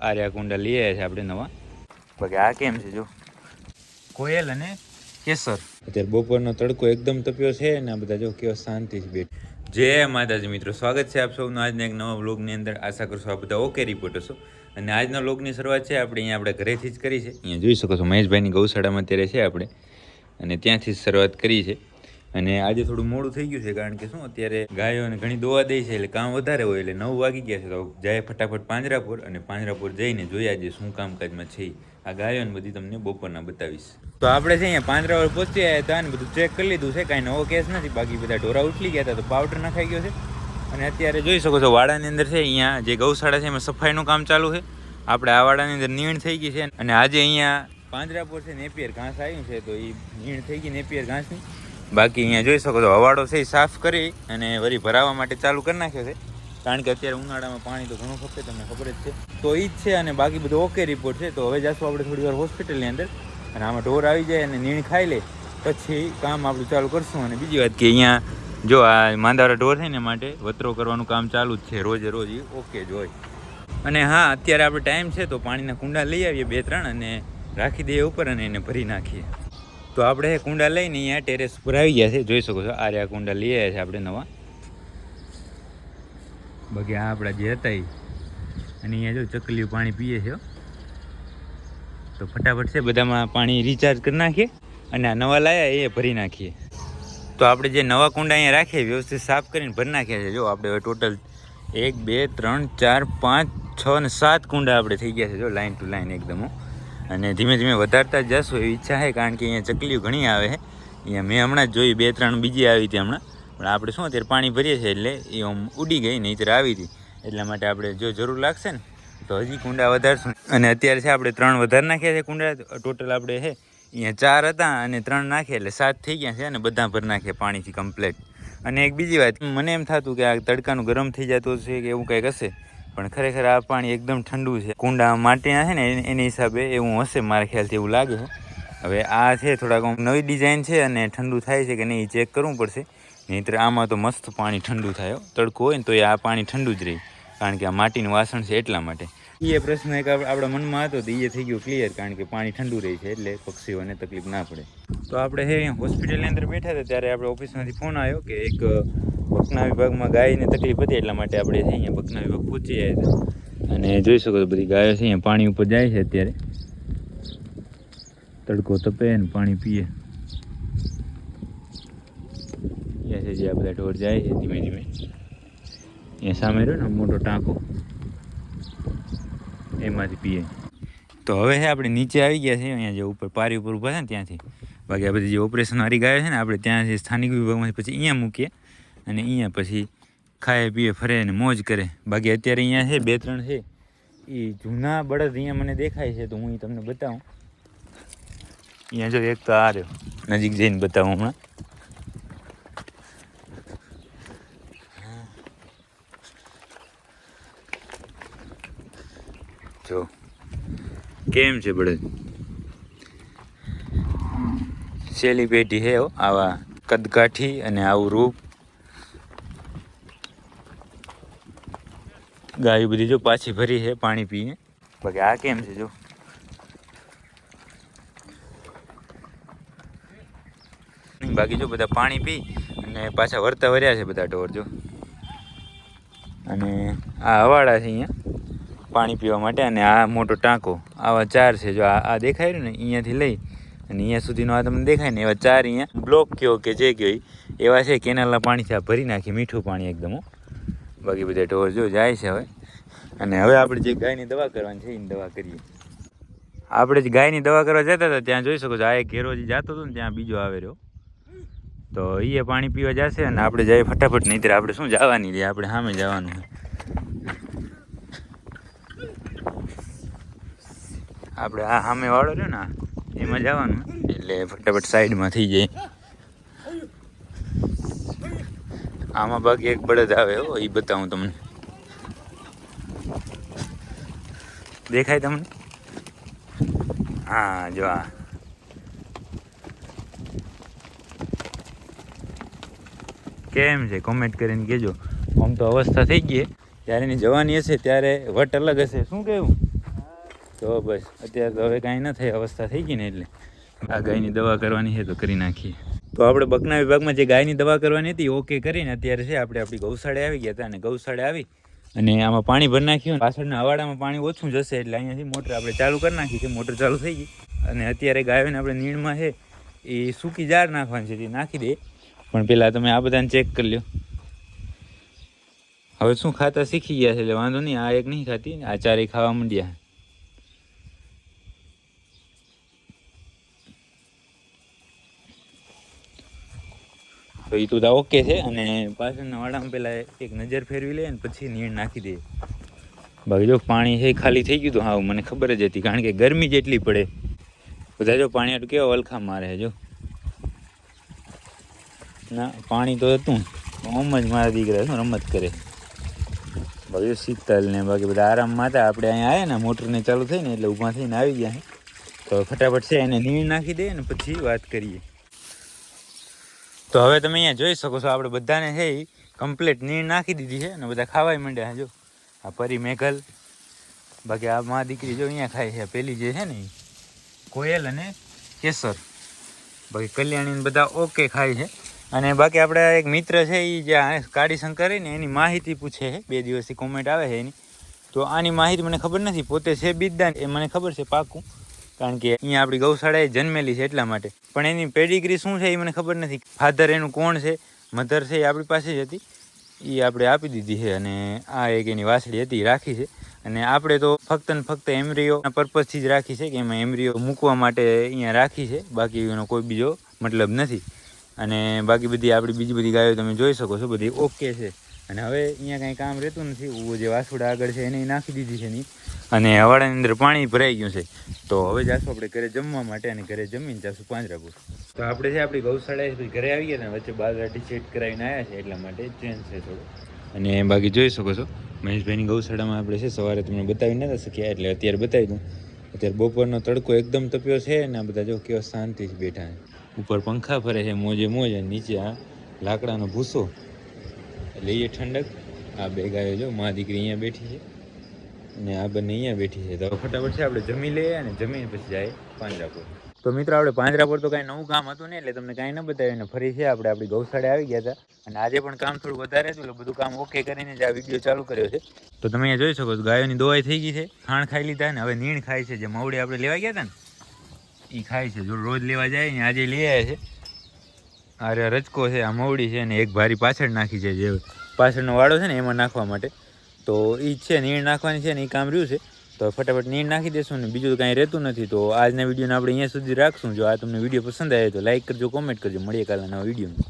આર્યા કુંડા લઈ આવ્યા છે આપણે નવા. બાકી આ કેમ છે જો? કોયલ અને કેસર. અત્યારે બપોરનો તડકો એકદમ તપ્યો છે ને આ બધા જો કેવો શાંતિથી બેઠ. જય માતાજી મિત્રો સ્વાગત છે આપ સૌનું આજના એક નવા વ્લોગની અંદર. આશા કરશો આ બધા ઓકે રિપોર્ટ હશો. અને આજના વ્લોગની શરૂઆત છે આપણે અહીંયા આપણે ઘરેથી જ કરી છે. અહીંયા જોઈ શકો છો મહેશભાઈની ગૌશાળામાં અત્યારે છે આપણે. અને ત્યાંથી જ શરૂઆત કરી છે. અને આજે થોડું મોડું થઈ ગયું છે, કારણ કે શું અત્યારે ગાયોને ઘણી દોવા દે છે, એટલે કામ વધારે હોય, એટલે નવ વાગી ગયા છે, તો જાય ફટાફટ પાંજરાપુર અને પાંજરાપુર જઈને જોઈએ આજે શું કામકાજમાં છે. આ ગાયોને બધી તમને બપોરના બતાવીશ. તો આપણે છે અહીંયા પાંજરાપુર પહોંચી આવ્યા હતા અને બધું ચેક કરી લીધું છે, કાંઈ નવો કેસ નથી, બાકી બધા ઢોરા ઉઠલી ગયા હતા, તો પાવડર નખાઈ ગયો છે. અને અત્યારે જોઈ શકો છો, વાડાની અંદર છે, અહીંયા જે ગૌશાળા છે, એમાં સફાઈનું કામ ચાલુ છે. આપણે આ વાડાની અંદર નીણ થઈ ગઈ છે, અને આજે અહીંયા પાંજરાપુર છે નેપિયર ઘાસ આવ્યું છે, તો એ નીણ થઈ ગઈ નેપિયર ઘાસની. બાકી અહીંયા જોઈ શકો છો, હવાડો છે સાફ કરી અને વળી ભરાવા માટે ચાલુ કરી નાખ્યો છે. કારણ કે અત્યારે ઉનાળામાં પાણી તો ઘણું ખપે તમને ખબર જ છે. તો એ જ છે અને બાકી બધું ઓકે રિપોર્ટ છે. તો હવે જશું આપણે થોડી વાર હોસ્પિટલની અંદર અને આમાં ઢોર આવી જાય અને નીણ ખાઈ લે, પછી કામ આપણું ચાલુ કરશું. અને બીજી વાત કે અહીંયા જો આ માંદારા ઢોર છે ને માટે વતરો કરવાનું કામ ચાલુ જ છે, રોજે રોજ એ ઓકે જ હોય. અને હા, અત્યારે આપણે ટાઈમ છે તો પાણીના કુંડા લઈ આવીએ બે ત્રણ અને રાખી દઈએ ઉપર અને એને ભરી નાખીએ. તો આપણે કુંડા લઈને અહીંયા ટેરેસ ઉપર આવી ગયા છે. જોઈ શકો છો, આ રહ્યા કુંડા લઈ આવ્યા છે આપણે નવા. બાકી આ આપણા જે હતા એ. અને અહીંયા જો ચકલીઓ પાણી પીએ છે તો ફટાફટ છે, બધામાં પાણી રિચાર્જ કરી નાખીએ અને આ નવા લાયા એ ભરી નાખીએ. તો આપણે જે નવા કુંડા અહીંયા રાખીએ, વ્યવસ્થિત સાફ કરીને ભરી નાખ્યા છે. જો, આપણે હવે ટોટલ એક, બે, ત્રણ, ચાર, પાંચ, છ અને સાત કુંડા આપણે થઈ ગયા છે. જો લાઈન ટુ લાઈન એકદમ. અને ધીમે ધીમે વધારતા જ જશું એવી ઈચ્છા છે, કારણ કે અહીંયા ચકલીઓ ઘણી આવે છે. અહીંયા મેં હમણાં જ જોઈ બે ત્રણ બીજી આવી હતી હમણાં. પણ આપણે શું અત્યારે પાણી ભરીએ છીએ એટલે એ આમ ઉડી ગઈ નહીં આવી હતી. એટલા માટે આપણે જો જરૂર લાગશે ને, તો હજી કુંડા વધારશું. અને અત્યારે છે આપણે ત્રણ વધારે નાખ્યા છે કુંડા. ટોટલ આપણે છે, અહીંયા ચાર હતા અને ત્રણ નાખ્યા એટલે સાત થઈ ગયા છે અને બધા ભર નાખ્યા પાણીથી કમ્પ્લેટ અને એક બીજી વાત, મને એમ થતું કે આ તડકાનું ગરમ થઈ જતું છે કે એવું કંઈક હશે? પણ ખરેખર આ પાણી એકદમ ઠંડુ છે. કુંડા માટીના છે ને, એની- હિસાબે એવું હશે મારા ખ્યાલથી એવું લાગે હવે આ છે થોડાક નવી ડિઝાઇન છે અને ઠંડુ થાય છે કે નહીં ચેક કરવું પડશે. નહીંતર આમાં તો મસ્ત પાણી ઠંડુ થાય તડકો હોય ને તો એ આ પાણી ઠંડુ જ રહે, કારણ કે આ માટીનું વાસણ છે એટલા માટે. એ પ્રશ્ન એક આપ- આપણા મનમાં હતો તો એ થઈ ગયો ક્લિયર કારણ કે પાણી ઠંડુ રહે છે એટલે પક્ષીઓને તકલીફ ના પડે. તો આપણે હે હોસ્પિટલની અંદર બેઠા હતા ત્યારે આપણે ઓફિસમાંથી ફોન આવ્યો કે એક બકના વિભાગમાં ગાયને તકલીફ હતી એટલા માટે આપણે અહીંયા બકના વિભાગ પહોંચી જાય હતા અને જોઈ શકો છો બધી ગાયો છે અહીંયા પાણી ઉપર જાય છે અત્યારે. તડકો તપે ને પાણી પીએ. અહીંયા છે જે આ બધા ઢોર જાય છે ધીમે ધીમે. અહીંયા સામે રહ્યો ને મોટો ટાંકો. એમાંથી પીએ. તો હવે છે આપણે નીચે આવી ગયા છે અહીંયા જે ઉપર પારી ઉપર ઊભા છે ને ત્યાંથી. બાકી આ બધી જે ઓપરેશન વાળી ગાયો છે ને આપણે ત્યાંથી સ્થાનિક વિભાગમાંથી પછી અહીંયા મૂકીએ. અને અહીંયા પછી ખાય, પીએ, ફરે અને મોજ કરે. બાકી અત્યારે અહીંયા છે, બે ત્રણ છે. એ જૂના બળદ અહીંયા મને દેખાય છે, તો હું એ તમને બતાવું. અહીંયા જો એક તો આ રહ્યો. નજીક જઈને બતાવું હમણાં. જો. કેમ છે બળદ? શેલી પેટી હે, આવા કદકાઠી અને આવું રૂપ. ગાયો બધી જો પાછી ભરી છે પાણી પીને. બાકી આ કેમ છે જો? બાકી જો બધા પાણી પી અને પાછા વરતા વર્યા છે બધા ઢોર જો. અને આ હવાડા છે અહીંયા પાણી પીવા માટે અને આ મોટો ટાંકો આવા ચાર છે જો. આ આ દેખાય રહ્યું ને? અહીંયાથી લઈ અને અહીંયા સુધીનો આ તમને દેખાય ને? એવા ચાર અહીંયા બ્લોક કયો કે જે કયો એવા છે કેનાલના પાણીથી આ ભરી નાખી મીઠું પાણી એકદમ હો. બાકી બધા ઢોર જો જાય છે હવે. અને હવે આપણે જે ગાયની દવા કરવાની છે, એની દવા કરીએ. આપણે જે ગાયની દવા કરવા જતા હતા, ત્યાં જોઈ શકો છો, આ એક ઘેરો જે જતો હતો ને, ત્યાં બીજો આવે રહ્યો. તો એ પાણી પીવા જશે અને આપણે જઈએ ફટાફટ નહીં આપણે શું જવાની રહી આપણે સામે જવાનું આપણે આ સામે વાળો રહ્યો ને એમાં જવાનું એટલે ફટાફટ સાઈડમાં થઈ જાય. આમાં બાકી એક બળદ આવે, હો એ બતાવું તમને. દેખાય તમને? હા, જો આ. કેમ છે? કોમેન્ટ કરીને કહેજો. આમ તો અવસ્થા થઈ ગઈ ત્યારે એની જવાની હશે, ત્યારે વટ અલગ હશે. શું કહેવું? તો બસ, અત્યારે તો હવે કાંઈ ન થાય, અવસ્થા થઈ ગઈ ને એટલે. આ ગાયની દવા કરવાની છે, તો કરી નાખીએ. તો આપણે બકના વિભાગમાં જે ગાયની દવા કરવાની હતી ઓકે કરીને અત્યારે છે, આપણે આપણી ગૌશાળે આવી ગયા હતા અને ગૌશાળે આવી અને આમાં પાણી ભરી નાખ્યું પાછળના અવાડામાં પાણી ઓછું જશે એટલે અહીંયાથી મોટર આપણે ચાલુ કરી નાખી છે, મોટર ચાલુ થઈ ગઈ અને અત્યારે ગાયોને આપણે નીણમાં છે, એ સૂકી જાર નાખવાની છે, તે નાખી દે. પણ પહેલાં તમે આ બધાને ચેક કરી લ્યો. હવે શું ખાતા શીખી ગયા છે, એટલે વાંધો નહીં, આ એક નહીં ખાતી, આ ચારે ખાવા માંડ્યા. તો એ તો ઓકે છે અને પાછળના વાડામાં પેલા એક નજર ફેરવી લે અને પછી નીણ નાખી દે બાકી જો પાણી છે ખાલી થઈ ગયું હતું હા મને ખબર જ હતી, કારણ કે ગરમી જેટલી પડે. બધા જો પાણી આટલું કેવા વલખા મારે જો. ના, પાણી તો હતું આમ જ મારા દીકરા શું રમત કરે. બાકી શીતલ ને બાકી બધા આરામમાં હતા, આપણે અહીંયા આવ્યા ને, મોટરને ચાલુ થઈ ને એટલે ઊભા થઈને આવી ગયા તો ફટાફટ છે એને નીણ નાખી દે ને પછી વાત કરીએ. તો હવે તમે અહીંયા જોઈ શકો છો, આપણે બધાને છે એ કમ્પ્લીટ નીર નાખી દીધી છે અને બધા ખાવાય માંડ્યા જો. આ પરી મેઘલ, બાકી આ મા દીકરી જો અહીંયા ખાય છે પેલી જે છે ને કોયલ અને કેસર. બાકી કલ્યાણીને બધા ઓકે ખાય છે. અને બાકી આપણે એક મિત્ર છે એ જે કાળી શંકર ને, એની માહિતી પૂછે છે, બે દિવસથી કોમેન્ટ આવે છે એની. તો આની માહિતી મને ખબર નથી, પોતે છે બિદ્દાન, એ મને ખબર છે પાકું. કારણ કે અહીંયા આપણી ગૌશાળાએ જન્મેલી છે એટલા માટે. પણ એની પેડિગ્રી શું છે એ મને ખબર નથી. ફાધર એનું કોણ છે? મધર છે એ આપણી પાસે જ હતી. એ આપણે આપી દીધી છે અને આ એક એની વાસળી હતી રાખી છે. અને આપણે તો ફક્ત ને ફક્ત એમરીઓના પર્પઝથી જ રાખી છે કે એમાં એમરીઓ મૂકવા માટે અહીંયા રાખી છે. બાકી એનો કોઈ બીજો મતલબ નથી. અને બાકી બધી આપણી બીજી બધી ગાયો તમે જોઈ શકો છો, બધી ઓકે છે. અને હવે અહીંયા કાંઈ કામ રહેતું નથી. જે વાસુડા આગળ છે એને નાખી દીધી છે ની અને હવાડાની અંદર પાણી ભરાઈ ગયું છે. તો હવે જાશું આપણે ઘરે જમવા માટે અને ઘરે જમીને જાશું પાંજરાપુર. તો આપણે છે આપણી ગૌશાળા ઘરે આવી ગયા ને વચ્ચે બાજરાટી સેટ કરાવીને આવ્યા છે, એટલા માટે ચેન્જ છે થોડું. અને બાકી જોઈ શકો છો, મહેશભાઈની ગૌશાળામાં આપણે છે, સવારે તમને બતાવી નતા શક્યા, એટલે અત્યારે બતાવી દઉં. અત્યારે બપોરનો તડકો એકદમ તપ્યો છે અને આ બધા જો કેવો શાંતિથી બેઠા છે. ઉપર પંખા ફરે છે, મોજે મોજ અને નીચે આ લાકડાનો ભૂસો. એટલે એ ઠંડક. આ બે ગાયો જો, મા દીકરી અહીંયા બેઠી છે. અને આ બંને અહીંયા બેઠી છે. તો ફટાફટ છે, આપણે જમી લઈએ અને જમીને પછી જાય પાંજરાપુર. તો મિત્રો, આપણે પાંજરાપુર તો કાંઈ નવું કામ હતું નહીં એટલે તમને કાંઈ ન બતાવ્યું ને, ફરી છે, આપણે આપણી ગૌશાળે આવી ગયા હતા. અને આજે પણ કામ થોડું વધારે હતું, એટલે બધું કામ ઓકે કરીને જ આ વીડિયો ચાલુ કર્યો છે. તો તમે અહીંયા જોઈ શકો છો, ગાયોની દવાઈ થઈ ગઈ છે. ખાણ ખાઈ લીધા ને, હવે નીણ ખાય છે, જે મવડી આપણે લેવા ગયા હતા ને એ ખાય છે. જો રોજ લેવા જાય ને, આજે લઈ આવ્યા છે. અરે રચકો છે, આ મવડી છે ને એક ભારી પાછળ નાખી છે, જે પાછળનો વાળો છે ને, એમાં નાખવા માટે. તો એ છે નીણ નાખવાની છે ને એ કામ રહ્યું છે. તો ફટાફટ નીણ નાખી દેશું ને, બીજું કાંઈ રહેતું નથી. તો આજના વિડીયોને આપણે અહીંયા સુધી રાખશું. જો આ તમને વીડિયો પસંદ આવે તો લાઇક કરજો કોમેન્ટ કરજો. મળીએ કાલના નવા વિડીયોમાં.